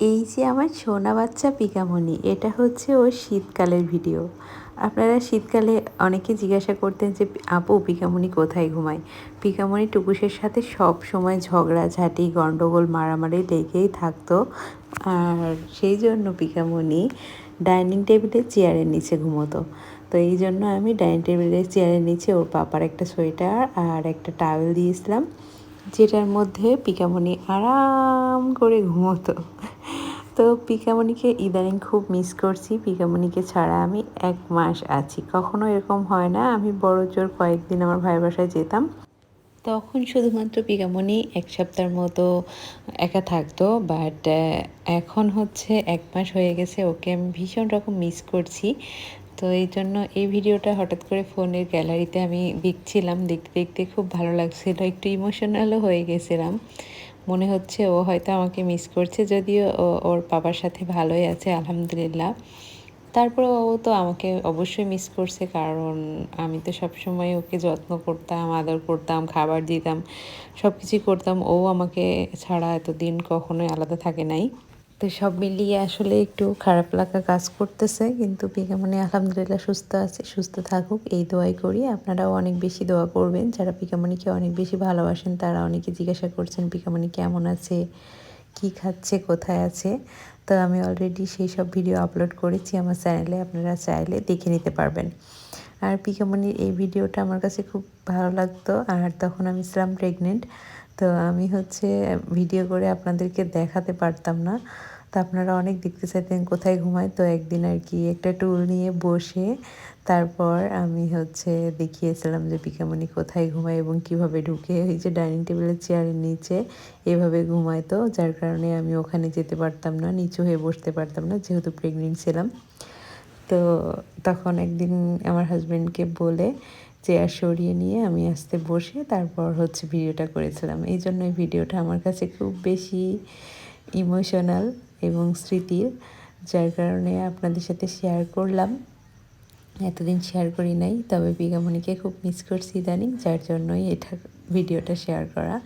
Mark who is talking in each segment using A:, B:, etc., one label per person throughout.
A: এই যে আমার সোনা বাচ্চা পিকামণি এটা হচ্ছে ওর শীতকালের ভিডিও। আপনারা শীতকালে অনেকে জিজ্ঞাসা করতেন যে, আপু পিকামণি কোথায় ঘুমায়? পিকামণি টুকুসের সাথে সব সময় ঝগড়া, ঝাঁটি গণ্ডগোল মারামারি লেগেই থাকতো। আর সেই জন্য পিকামণি ডাইনিং টেবিলে চেয়ারের নিচে ঘুমোতো। তো এই জন্য আমি ডাইনিং টেবিলের চেয়ারের নিচে ওর পাপার একটা সোয়েটার আর একটা টাওয়েল দিয়েছিলাম, যেটার মধ্যে পিকামণি আরাম করে ঘুমোতো। তো পিকামণিকে ইদানিং খুব মিস করছি। পিকামণিকে ছাড়া আমি এক মাস আছি। কখনো এরকম হয় না, আমি বড় জোর কয়েকদিন আমার ভাইয়ের বাসায় যেতাম। তখন শুধুমাত্র পিকামণি এক সপ্তাহের মতো একা থাকতো বাট এখন হচ্ছে এক মাস হয়ে গেছে, ওকে আমি ভীষণ রকম মিস করছি। তো এই জন্য এই ভিডিওটা হঠাৎ করে ফোনের গ্যালারিতে আমি দেখছিলাম, দেখতে দেখতে খুব ভালো লাগছিল, একটু ইমোশনালও হয়ে গেছিলাম। মনে হচ্ছে ও হয়তো আমাকে মিস করছে যদিও ওর বাবার সাথে ভালোই আছে, আলহামদুলিল্লাহ। তারপরে ও তো আমাকে অবশ্যই মিস করছে, কারণ আমি তো সবসময় ওকে যত্ন করতাম, আদর করতাম, খাবার দিতাম সব কিছুই করতাম। ও আমাকে ছাড়া এতদিন কখনোই আলাদা থাকে নাই। তো সব মিলিয়ে আসলে একটু খারাপ লাগা কাজ করতেছে। কিন্তু পিকামণি আলহামদুলিল্লাহ সুস্থ আছে, সুস্থ থাকুক। এই দোয়াই করি, আপনারাও অনেক বেশি দোয়া করবেন। যারা পিকামণিকে অনেক বেশি ভালোবাসেন, তারা অনেকে জিজ্ঞাসা করছেন পিকামণি কেমন আছে? কি খাচ্ছে? কোথায় আছে? তো আমি অলরেডি সেই সব ভিডিও আপলোড করেছি আমার চ্যানেলে আপনারা চাইলে দেখে নিতে পারবেন। আর পিকামণির এই ভিডিওটা আমার কাছে খুব ভালো লাগতো। আর তখন আমি ছিলাম প্রেগনেন্ট তো আমি হচ্ছে ভিডিও করে আপনাদেরকে দেখাতে পারতাম না। তো আপনারা অনেক দেখতে চাইতেন কোথায় ঘুমায়। তো একদিন আর কি একটা টুল নিয়ে বসে তারপর আমি হচ্ছে দেখিয়েছিলাম যে পিকামণি কোথায় ঘুমায় এবং কীভাবে ঢুকে ওই যে ডাইনিং টেবিলের চেয়ারের নিচে এভাবে ঘুমায়। তো যার কারণে আমি ওখানে যেতে পারতাম না, নিচু হয়ে বসতে পারতাম না, যেহেতু প্রেগনেন্ট ছিলাম। তো তখন একদিন আমার হাজব্যান্ডকে বলে চেয়ার সরিয়ে নিয়ে আমি আস্তে বসে তারপর হচ্ছে ভিডিওটা করেছিলাম। এই জন্য এই ভিডিওটা আমার কাছে খুব বেশি ইমোশনাল এবং স্মৃতির, যার কারণে আপনাদের সাথে শেয়ার করলাম। এতদিন শেয়ার করি নাই, তবে বিগামণিকে খুব মিস করছি ইদানিং, যার জন্যই এটা ভিডিওটা শেয়ার করা।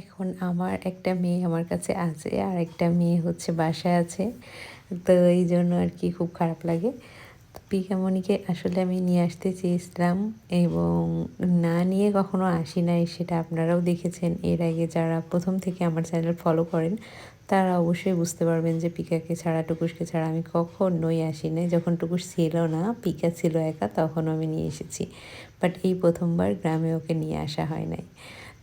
A: এখন আমার একটা মেয়ে আমার কাছে আছে, আর একটা মেয়ে হচ্ছে বাসায় আছে, তো এই জন্য আর কি খুব খারাপ লাগে। পিকামণিকে আসলে আমি নিয়ে আসতে চেয়েছিলাম এবং না নিয়ে কখনো আসি নাই, সেটা আপনারাও দেখেছেন। এর আগে যারা প্রথম থেকে আমার চ্যানেল ফলো করেন, তারা অবশ্যই বুঝতে পারবেন যে পিকাকে ছাড়া টুকুসকে ছাড়া আমি কখনোই আসি নাই। যখন টুকুস ছিল না, পিকা ছিল একা, তখন আমি নিয়ে এসেছি। বাট এই প্রথমবার গ্রামে ওকে নিয়ে আসা হয় নাই।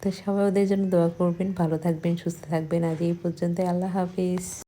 A: তো সবাই ওদের জন্য দোয়া করবেন, ভালো থাকবেন, সুস্থ থাকবেন। আজ এই পর্যন্ত আল্লাহ হাফিজ।